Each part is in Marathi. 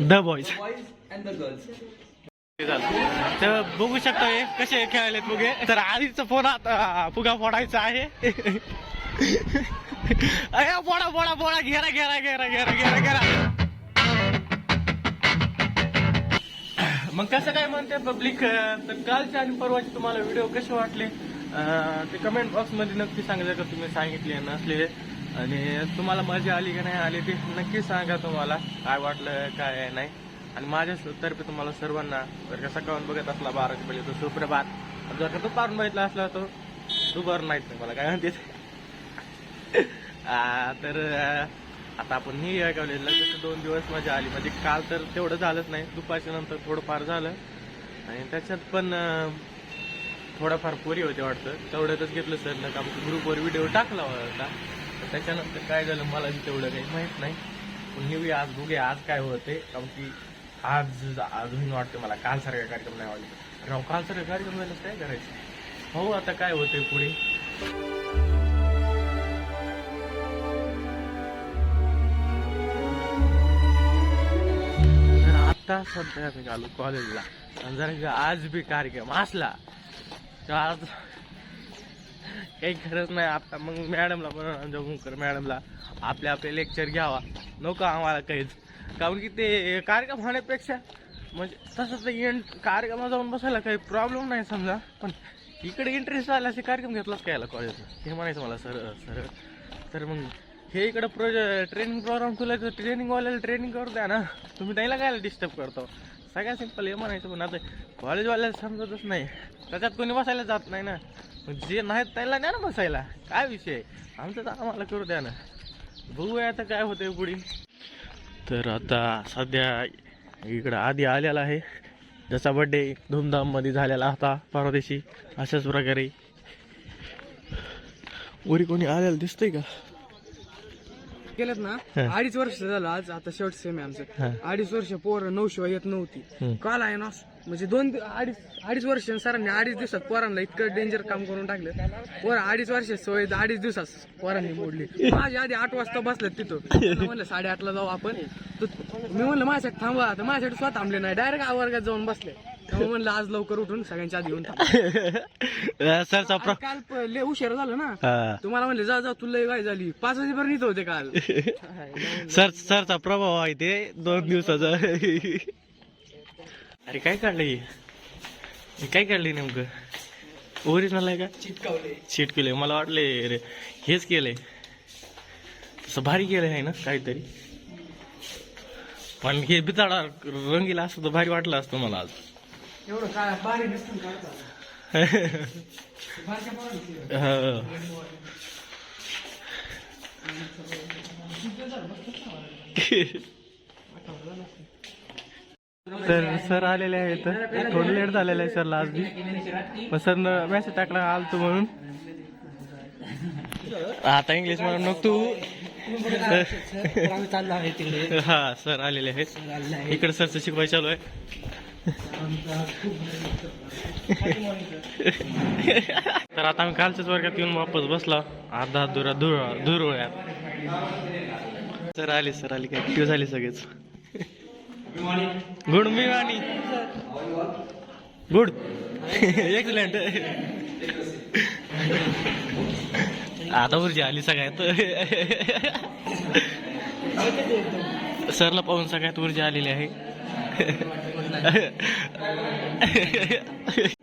The boys. तर बघू शकता हे कसे खेळायले फुगे तर आधीचा फोन आता फुगा फोडायचा आहे. अरे बोडा बोडा बोडा घेरा घेरा घेरा घेरा घेरा घेरा. मग कसं काय म्हणते पब्लिक तर कालचे आणि परवाचे तुम्हाला व्हिडिओ कसे वाटले? ते कमेंट बॉक्समध्ये नक्की सांगा का तुम्ही सांगितले नसले आणि तुम्हाला मजा आली की नाही आली ती नक्की सांगा तुम्हाला काय वाटलं काय नाही. आणि माझ्या तर्फे तुम्हाला सर्वांना जर का सकाळून बघत असला बाराच्या पहिले तो सुप्रभात. जर का दुपारून बघितला असला तो दुपार नाहीत नाही मला काय म्हणते आ, तर आता आपण ही या कॉलेजला जसं दोन दिवस मजा आली. म्हणजे काल तर तेवढं झालंच नाही दुपारच्या नंतर थोडंफार झालं. आणि त्याच्यात पण थोडंफार थोडाफार पोरी होते वाटतं. तेवढ्यातच घेतलं सर ना आमच्या ग्रुपवर व्हिडिओ टाकला होता. तर त्याच्यानंतर काय झालं मला तेवढं काही माहीत नाही. पण हे आज दोघे आज काय होते कारण की आज अजून वाटतं मला कालसारखा कार्यक्रम नाही वाटत राव कालसारखा कार्यक्रम झालं काय करायचं? हो आता काय होते पुढे? तर आता सध्या मी आलो कॉलेजला आणि जर आज बी कार्यक्रम असला. तर आज काही खरंच नाही आता मग मॅडमला पण कर मॅडमला आपले आपले लेक्चर घ्यावा. नको आम्हाला काहीच. कारण की ते कार्यक्रम होण्यापेक्षा म्हणजे तसं तर एंड कार्यक्रमात जाऊन बसायला काही प्रॉब्लेम नाही समजा. पण इकडे इंटरेस्ट आला असे कार्यक्रम घेतलाच काय कॉलेजला हे म्हणायचं मला सर सर. तर मग हे इकडं प्रोज ट्रेनिंग प्रोग्राम तर ट्रेनिंगवाल्याला ट्रेनिंग करू द्या ना. तुम्ही त्याला काय डिस्टर्ब करतो? सगळ्यात सिंपल हे म्हणायचं पण आता कॉलेजवाल्याला समजतच नाही. त्याच्यात कोणी बसायला जात नाही ना. जे नाहीत त्याला द्या ना बसायला. काय विषय? आमचं तर आम्हाला करू द्या ना. बघूया आता काय होतंय पुढे. तर आता सध्या इकडं आधी आलेला आहे. ज्याचा बड्डे धूमधाममध्ये झालेला होता परवा दिवशी अशाच प्रकारे. वरी कोणी आलेलं दिसतंय का? केलं ना. अडीच वर्ष झालं आज आता शेवट सेम आहे. आमचं. अडीच वर्ष पोर नऊ शिवाय येत नव्हती. काल आहे ना म्हणजे दोन अडीच अडीच वर्ष सरांनी अडीच दिवसात पोरांना इतकं डेंजर काम करून टाकलं. पोर अडीच वर्ष सवय अडीच दिवसात पोरांनी मोडली. माझ्या आधी आठ वाजता बसले तिथं. म्हणलं साडेआठला जाऊ आपण. मी म्हणलं माझ्यासाठी थांबा तर माझ्यासाठी स्वतः थांबले नाही. डायरेक्ट वर्गात जाऊन बसले. म्हणलं आज लवकर उठून सगळ्यांच्या आधी येऊन थांबा. सरचा आज काल लय उशीर झालं ना. तुम्हाला म्हणले जा जा तुला लय काय झाली. पाच वाजेपर्यंत होते काल. सर सरचा प्रभाव आहे ते दोन दिवसाचा. अरे काय काढलं हे काय काढले नेमकं? ओरिजिनल आहे का? चिटकावले शीट केले मला वाटले रे हेच केलंय. तसं भारी केलंय आहे ना काहीतरी. पण हे बिचाडा रंगीला असतं तर भारी वाटलं असतं मला आज. एवढं काय बारीक सर सर आलेले आहेत. थोडं लेट झालेलं आहे सरला आज बी मग सर मेसेज टाकला आलतो म्हणून. आता इंग्लिश म्हणून मग तू चाललो आहे हा सर आलेले आहेत. इकडे सरचं शिकवाय चालू आहे. तर आता आम्ही कालच्याच वर्गात येऊन वापस बसला. अर्धा दुरा धुर धुरवळ्यात सर आले सर आले काय झाले सगळेच. गुड मी गुड. एक्सलेंट आता ऊर्जा आली सगळ्यात. सरला पाहून सगळ्यात ऊर्जा आलेली आहे.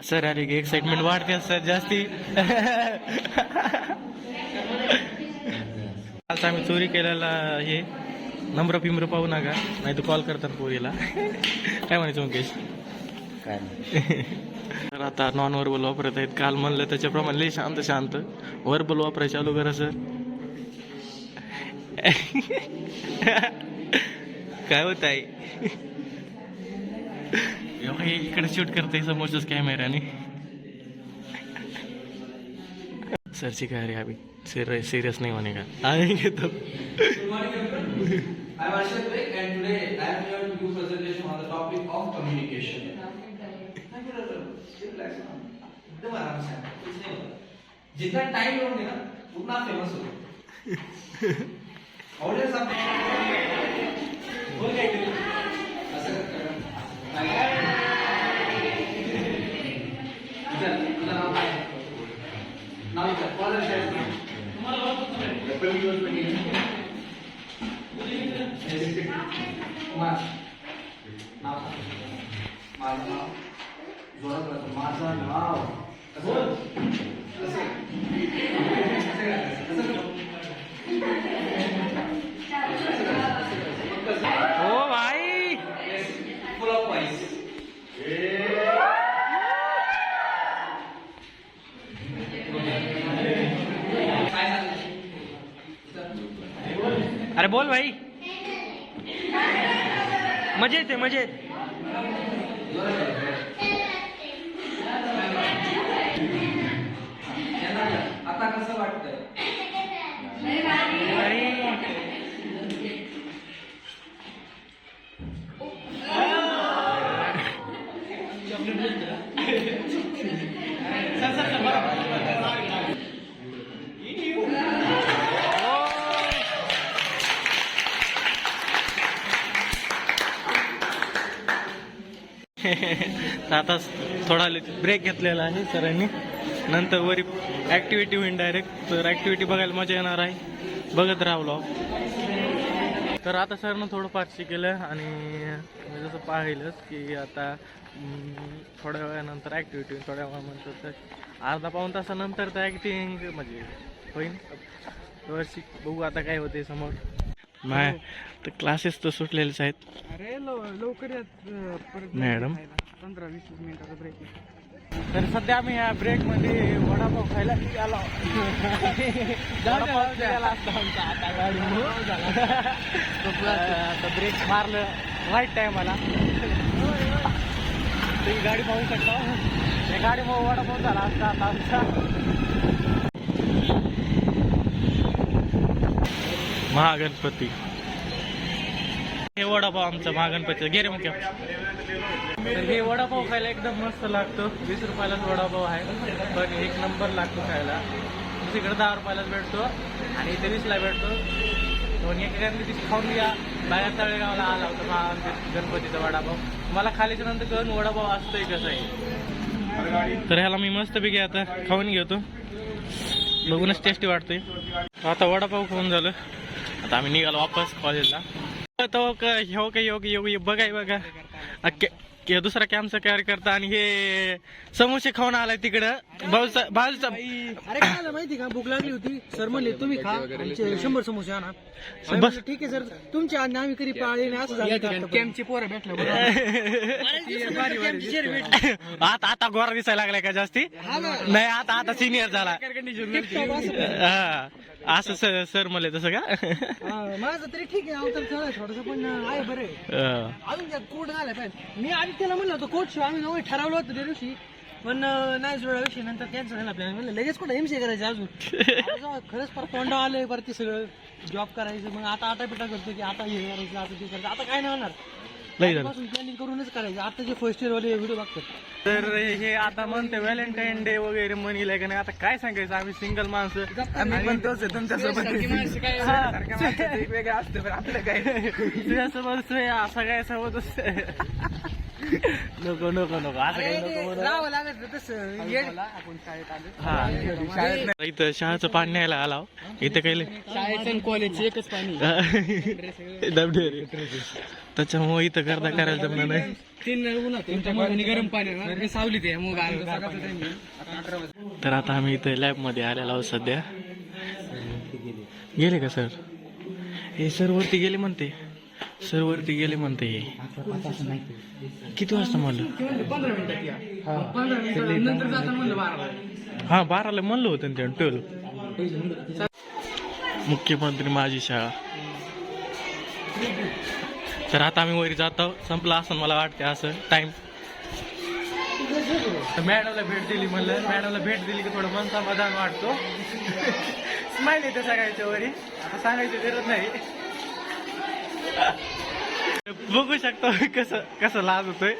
सर अरे एक्साइटमेंट वाढते सर जास्ती. आज आम्ही चोरी केलेला हे. नंबर पिंबर पाहू नका नाही तर कॉल करतात पोरीला. काय म्हणायचं मुकेश तर आता नॉन वर्बल वापरत आहेत. काल म्हणलं त्याच्याप्रमाणे लई शांत शांत. वर्बल वापरायचं चालू करा सर काय होत आहे इकडे शूट करते समोरच्याच कॅमेऱ्याने सरची काय रे अभि सिरियस नाही म्हणे का? आम्ही घेतो. I'm Arshad Beg and today I am here to do presentation on the topic of communication. एकदम आराम से जितना टाइम लोगे ना उतना फेमस हो ऑडियंस आप बोल क्या विचार, तुझं नाव काय? नाव विचार, कोणाला विचारायचं नाव? कुमार. नाव माझं नाव जोरात माझं नाव कसं? कसं? कसं करायचं? कसं करायचं? हो भाई Full of points. काय सांगितलं? अरे बोल भाई. मजेत आहे मजेत. आता थोडा ब्रेक घेतलेला आहे सरांनी. नंतर वरी ऍक्टिव्हिटी होईल डायरेक्ट तर ऍक्टिव्हिटी बघायला मजा येणार आहे. बघत राहलो तर आता सरनं थोडं फार शिकेलं आणि मी जसं पाहिलंच की आता थोड्या वेळानंतर ऍक्टिव्हिटी थोड्या वेळानंतर तर अर्धा पाऊन तासानंतर तर ऍक्टिंग म्हणजे होईल वर्षी बघू आता काय होते समोर. नाही तर क्लासेस तर सुटलेलेच आहेत. अरे लवकर परत मॅडम. पंधरा वीस मिनिटाचा ब्रेक तर सध्या आम्ही या ब्रेकमध्ये वडापाव खायला आमचा आता गाडी आता ब्रेक मारलं राईट टायमाला तुम्ही गाडी पाहू शकता. या गाडीमुळे वडापाव झाला असता आता आमचा. महागणपती. हे वडापाव आमचा महागणपतीचा. गेरे मुख्य तर हे वडापाव खायला एकदम मस्त लागतो. वीस रुपयालाच वडापाव आहे पण एक नंबर लागतो खायला. दुसरीकडे दहा रुपयालाच भेटतो आणि इथे वीसला भेटतो. दोन एकेकांनी तिथे खाऊन घ्या बाहेर तळेगावला आला होता महा गणपतीचा वडापाव. मला खालीच्या नंतर कळून वडापाव असतोय कसं आहे. तर ह्याला मी मस्त पैकी आता खाऊन घेतो. बघूनच टेस्टी वाटतोय. आता वडापाव खाऊन झालं. आता आम्ही निघालो वापस कॉलेजला तो का ह्यो का योग योग बघाय बघा दुसरा कॅम्पचा कार्यकर्ता आणि हे समोसे खाऊन आलाय तिकडं. भाऊचा भाऊचा अरे काय माहिती का? भूक लागली होती. सर म्हणले तुम्ही खा. आमचे शंभर समोसे आणा. बस. ठीक आहे सर. तुमचे आणि आम्ही कधी पाळले नाही. असं झालं कॅम्पचे पोरं भेटलं आता आता गोरा दिसायला लागलाय का जास्ती? नाही आता आता सिनियर झाला. हा. असं सर सर म्हणले तसं का? माझं तरी ठीक आहे अवतार थोडस पण आहे बरं आहे. अजून त्यात कोट झाला पाहिजे मी आधी त्याला म्हणलं होतं कोट शिव आम्ही नव्हे ठरवलं होतं त्या दिवशी. पण अं, नाही जुळला विषय नंतर कॅन्सल झाला आपल्याला म्हणलं लगेच कुठं एमसी करायचं अजून? आता जेव्हा खरंच परत तोंड आलंय परत ते सगळं जॉब करायचं. मग आता आटा पिटा करतो की आता हे करायचं आता ते करायचं. आता काय नाही होणार. झालं. प्लॅनिंग करूनच करायचं. आता जे फर्स्ट इयर वाले व्हिडिओ बघतात. तर हे आता म्हणते व्हॅलेंटाईन डे वगैरे म्हणील का नाही? आता काय सांगायचं? आम्ही सिंगल माणसं. आम्ही पण तोच आहे तुमच्यासोबत वेगवेगळं असतं पण आपलं काय? तुझ्यासोबत असं काय सोबत नको नको नको. असं काही नको म्हणू. राहावं लागत तसं. आपण शाळेत आलो. हा. इथं शहाचं पाणी न्यायला आला इथं काही शाळेचं आणि कॉलेजचं एकच पाणी. त्याच्यामुळे इथं गर्दा करायला जमणार नाही. तीन गरम पाणी सावली ते मग आलो. सकाळचं टाइम तर आता आम्ही इथं लॅबमध्ये आलेलो आहोत सध्या. गेले का सर हे सर वरती गेले म्हणते. सर वरती गेले म्हणते. किती वाजता म्हणलं? हा. बाराला. म्हणलं होतं ना ते ट्वेल्व मुख्यमंत्री माझी शाळा. तर आता आम्ही वरी जातो. संपला असं मला वाटते असं. टाइम मॅडमला भेट दिली म्हणलं. मॅडमला भेट दिली की थोडं मन समाधान वाटतो. स्माईल येते सगळ्याच्या वरी. आता सांगायची गरज नाही. बघू शकतो कसं कसं लाज होतोय.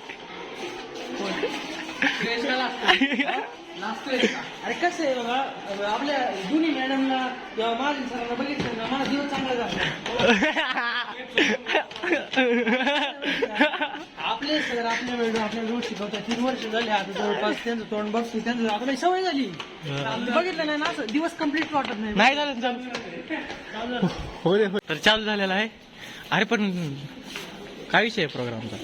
अरे कसं आहे बघा आपल्या जुनी मॅडमला किंवा माझ्या सरांना बघितलं ना माझा दिवस चांगला झाला आपले सर आपले वेळ आपल्या रोज शिकवतात तीन वर्ष झाले आता जवळपास त्यांचं तोंड बघतो त्यांचं आपल्याला सवय झाली. बघितलं नाही ना असं दिवस कंप्लीट वाटत नाही. नाही झालं. तर चालू झालेला आहे. अरे पण काय विषय आहे प्रोग्रामचा?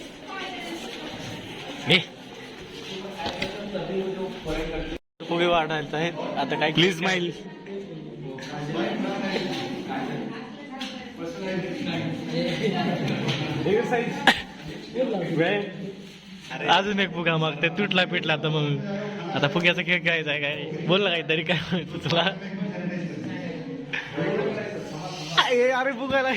फुगे वाढायचं आहेत. आता काय प्लीज माईल अजून एक फुगा मागते तुटला पिटला आता मग. आता फुग्याचा खेळ खेळायचा आहे काय? बोल ना काहीतरी. काय तुला? ए, अरे फुगाला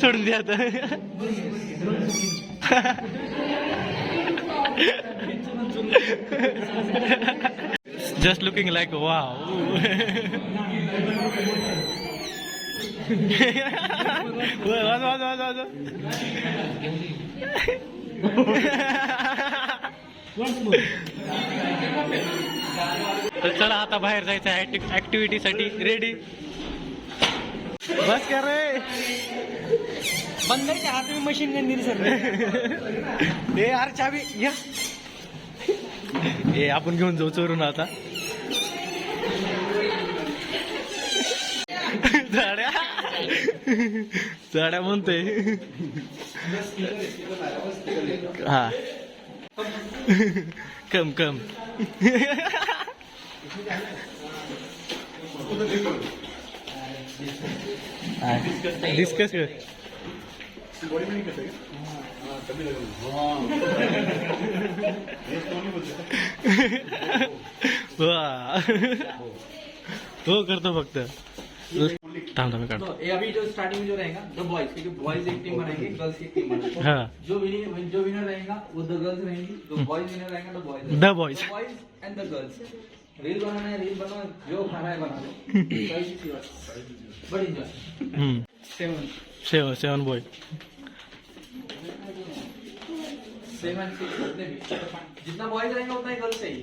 सोडून द्या आता. जस्ट लुकिंग लाईक वाव वाज वाज वाज वाज तर चला आता बाहेर जायचं आहे ऍक्टिव्हिटीसाठी रेडी बस कर रे. बंदाच्या हात मी मशीन गन दिली सर ए यार चावी या. ए आपण घेऊन जाऊ चोरून आता. झाड्या. झाड्या म्हणतोय. हा. कम कम डिस्कस कर वा. हो करतो फक्त. थांब थांब काढतो तो ये अभी जो स्टार्टिंग में जो रहेगा द बॉयज क्योंकि बॉयज एक टीम बनाएंगे गर्ल्स की टीम बनाएंगे। हाँ। जो विनर जो विनर रहेगा वो द गर्ल्स रहेंगी जो बॉयज विनर रहेगा the boys The boys. Boys and the girls reel banana है रील बनाओ जो खाना है बना लो। बट एंजॉय हम्म. सेवन seven seven boy seven six जितने भी जितना बॉयज रहेगा उतना ही गर्ल्स चाहिए.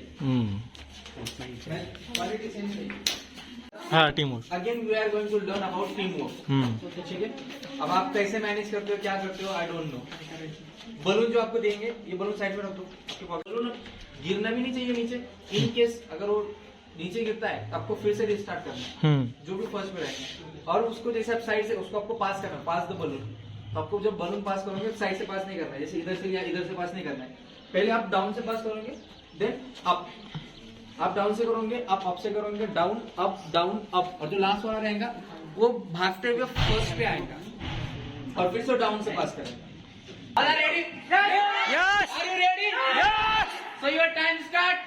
क्वालिटी सेम चाहिए। हा team work again we are going to learn about team work. ठीक है? अब आप कैसे मैनेज करते हो क्या करते हो आई डोंट नो बलून जो आपको देंगे ये बलून साइड में रख दो बलून गिरना भी नहीं चाहिए नीचे। इन केस अगर वो नीचे गिरता है तो आपको फिर से रिस्टार्ट करना है। हम्म. जो भी फ़र्स्ट में रहेगा। और उसको जैसे आप साइड से उसको आपको पास करना पास द बलून तो आपको जब बलून पास करोगे साइड से पास नहीं करना है। जैसे इधर से या इधर से पास नहीं करना है। पहले आप डाउन से पास करोगे देन अप आप डाउन से करोगे आप अप से करोगे डाउन अप डाउन अप और जो लास्ट वाला रहेगा वो भागते हुए फ़र्स्ट पे आएगा। और फिर से डाउन से पास करेगा। Yes ready? Yes! So your time start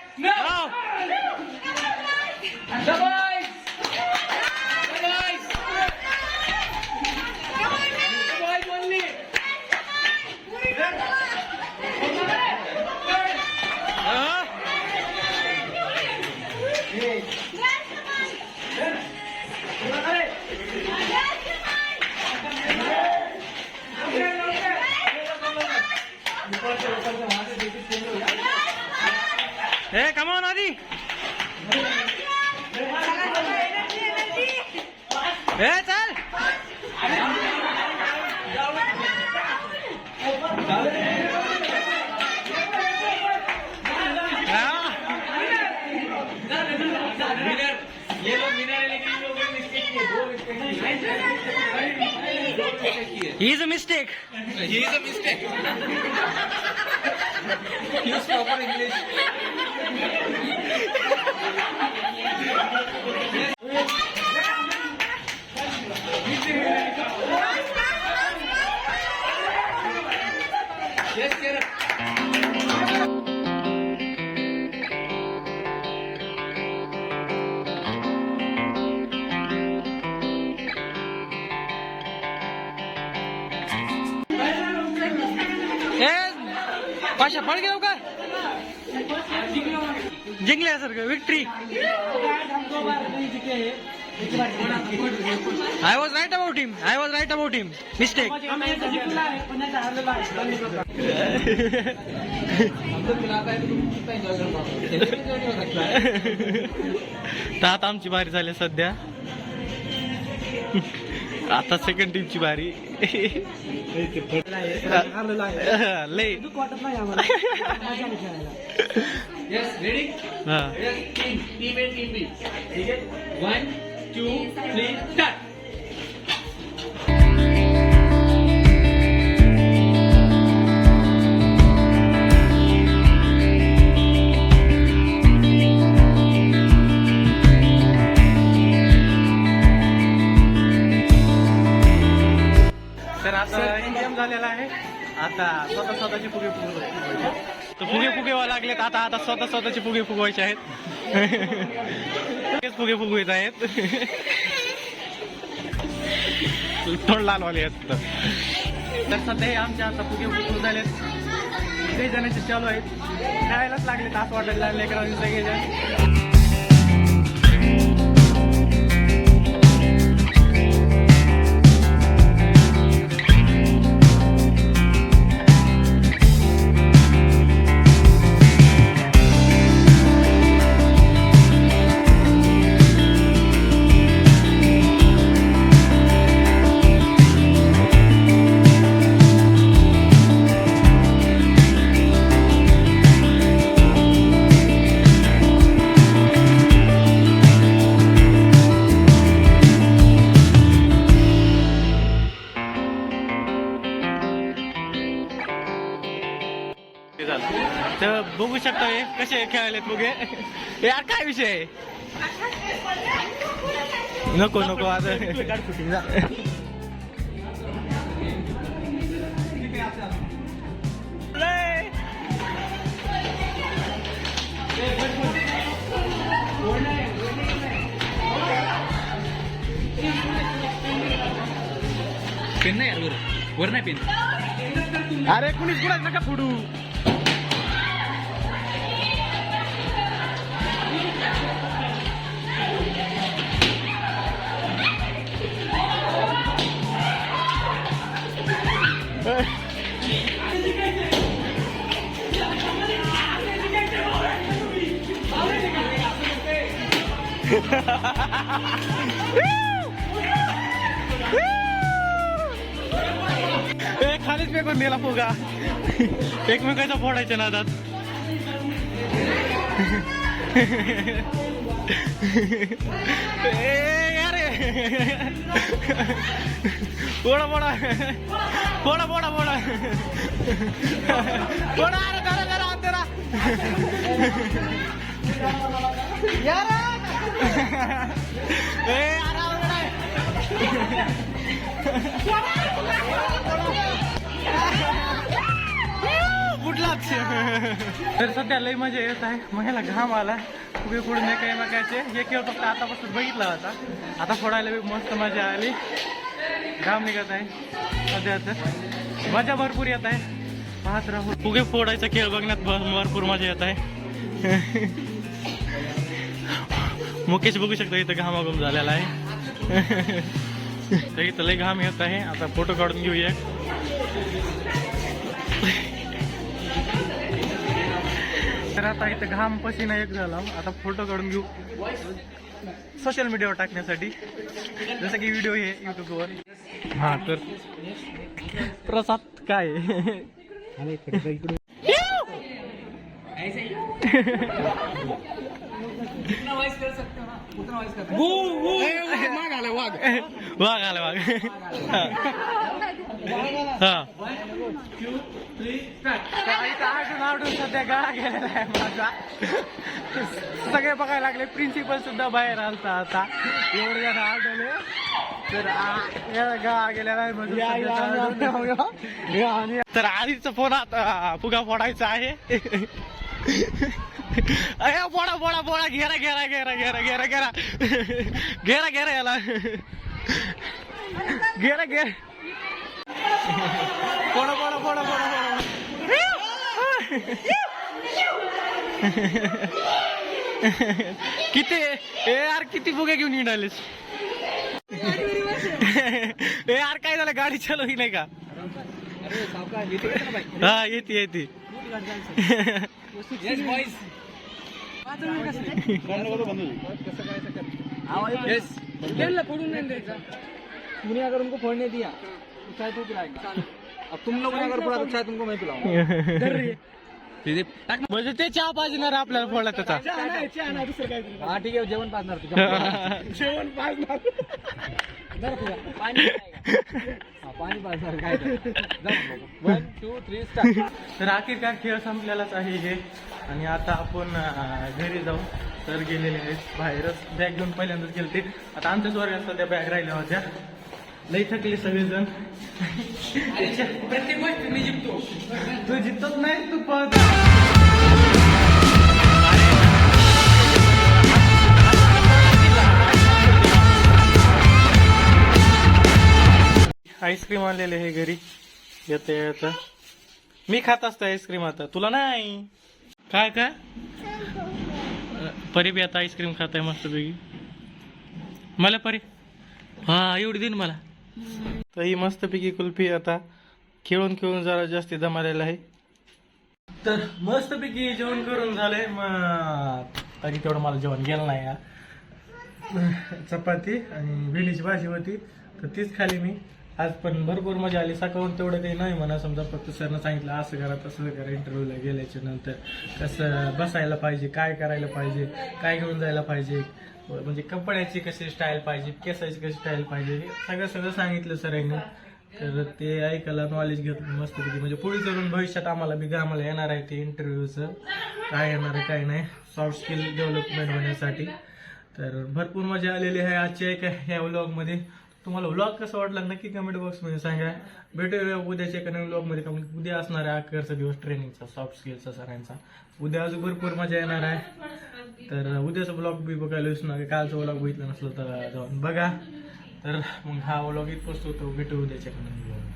ये लोग विनर है लेकिन इन लोगों ने मिस्टेक की है दो मिस्टेक की है दो मिस्टेक की है he is a mistake He is a पाशा पळ गेलो का? जिंकल्या sir victory I was right about him I was right about him mistake हम तो खिलाता तो तुम कितना एंजॉय कर पाओगे खेलने में enjoy नहीं सकता तर आता आमची बारी झाली सध्या. आता सेकंड टीमची भारी लय. वन टू थ्री स्टार्ट आता स्वतः स्वतःचे फुगे फुगवायचे तर फुगे फुगेवा लागलेत. आता आता स्वतः स्वतःचे फुगे फुगवायचे आहेत. फुगे फुगवायचे आहेत. थोड लालवाले आहेत तर. सध्या हे आमच्या आता फुगे फुगून झालेत. काही जणांचे चालू आहेत. खेळायलाच लागलेत असं वाटायला लागले सगळेजण ते झालं तर बघू शकता हे कसे खेळायलेत बघे यार काय विषय आहे? नको नको आता. पेन नाही यार वर वर नाही पेन. अरे कुणीच कुणाच नका फोडू. खालीच पेपर नेला पोगा एकमेकाचा फोडायच्या ना आता फोडा फोडा फोडा फोडा फोडा फोडा अरे करा करा तेरा तर सध्या लई मजा येत आहे. मग ह्याला घाम आला. उभे पुढे नाही काही मकायचे हे केवळ फक्त आतापासून बघितला होता. आता फोडायला बी मस्त मजा आली. घाम निघत आहे. सध्या तर मजा भरपूर येत आहे. पाहत राहू. फुगे फोडायचा खेळ बघण्यात भरपूर मजा येत आहे. मुकेश बघू शकता इथं घामाघूम झालेला आहे. तर इथं लय घाम येत आहे. आता फोटो काढून घेऊया. तर आता इथं घाम पसीना एक झाला. आता फोटो काढून घेऊ. सोशल मीडियावर टाकण्यासाठी. जसं की व्हिडिओ हे युट्यूबवर हा तर प्रसाद काय? वाघ वाघ आला वाघ हा इथं आठून आठून सध्या गळा गेलेला आहे माझा सगळे बघायला लागले प्रिन्सिपल सुद्धा बाहेर आलता आता. एवढे जण आढळले. म्हणजे तर आधीचा फोन आता फुगा फोडायचा आहे. अरे बोडा बोडा बोडा घेरा घेरा घेरा घेरा घेरा घेरा. घेरा घेरा याला. घेरा घेरा. बोडा बोडा बोडा बोडा किती? ए यार किती फुगे घेऊन निघालेस ए यार काय झालं? गाडी चालवली नाही का? हा येते येते. येस बॉयज त्यांना पडून नाही द्यायचा? तूने अगर उनको फोड़ने दिया. तो पिलाएगा अब तुम लोगों ने अगर तो चाय तुमको मैं पिलाऊंगा. म्हणजे ते चहा पाहिजे आपल्याला फोडला त्याचा हाँ ठीक है जेवण पाजणार तुझ्या जेवण पाजणार. जरा तुझा पाणी हा, पाणी पाजणार काय वन टू थ्री स्टार्ट तर अखेरकार खेळ संपलेलाच आहे हे. आणि आता आपण अं, घरी जाऊ. सर गेलेले आहेत बाहेरच. बॅग घेऊन पहिल्यांदाच गेले ते आता आमच्याच वर्गात सध्या बॅग राहिल्या होत्या. लई थकले सगळेजण. प्रत्येक गोष्ट मी जिंकतो. तू जितत नाही तू पळत आईस्क्रीम आणलेले हे घरी. येते येतं. मी खात असतो आईस्क्रीम आता. तुला नाही? काय काय? परी बी आता आईस्क्रीम खात आहे मस्त पैकी मला परी. हा एवढी दिन मला. तर ही मस्त पैकी कुल्फी आता खेळून खेळून जरा जास्ती दमालेला आहे. तर मस्त पैकी जेवण करून झालंय मग तरी तेवढं मला जेवण गेलं नाही या चपाती आणि भेंडीची भाजी होती तर तीच खाली मी. आज पण भरपूर मजा आली. सकाळून तेवढं काही नाही म्हणा समजा फक्त सरनं सांगितलं असं करा तसं करा इंटरव्ह्यूला गेल्याच्यानंतर कसं बसायला पाहिजे काय करायला पाहिजे काय घेऊन जायला पाहिजे म्हणजे कपड्याची कशी स्टाईल पाहिजे केसाची कशी स्टाईल पाहिजे हे सगळं सगळं सांगितलं सरांनी तर ते ऐकायला नॉलेज घेत मस्त म्हणजे पुढे चलून भविष्यात आम्हाला बी आम्हाला येणार आहे ते इंटरव्ह्यूचं काय येणार आहे काय नाही. सॉफ्ट स्किल डेव्हलपमेंट होण्यासाठी. तर भरपूर मजा आलेली आहे आजच्या एका ह्या व्लॉगमध्ये तुम्हाला व्लॉग कसं वाटला? नक्की कमेंट बॉक्समध्ये सांगा. भेटूया उद्याच्या एका नवीन व्लॉगमध्ये कारण उद्या असणार आहे अकराचा दिवस ट्रेनिंगचा सॉफ्ट स्किलचा सरांचा. उद्या अजून भरपूर मजा येणार आहे. तर उद्याचा ब्लॉग बी बघायला विसरू नका. कालचा व्लॉग बघितला नसलं तर जाऊन बघा. तर मग हा व्लॉग इथपासून होतो. भेटू उद्याच्या एका नवीन ब्लॉग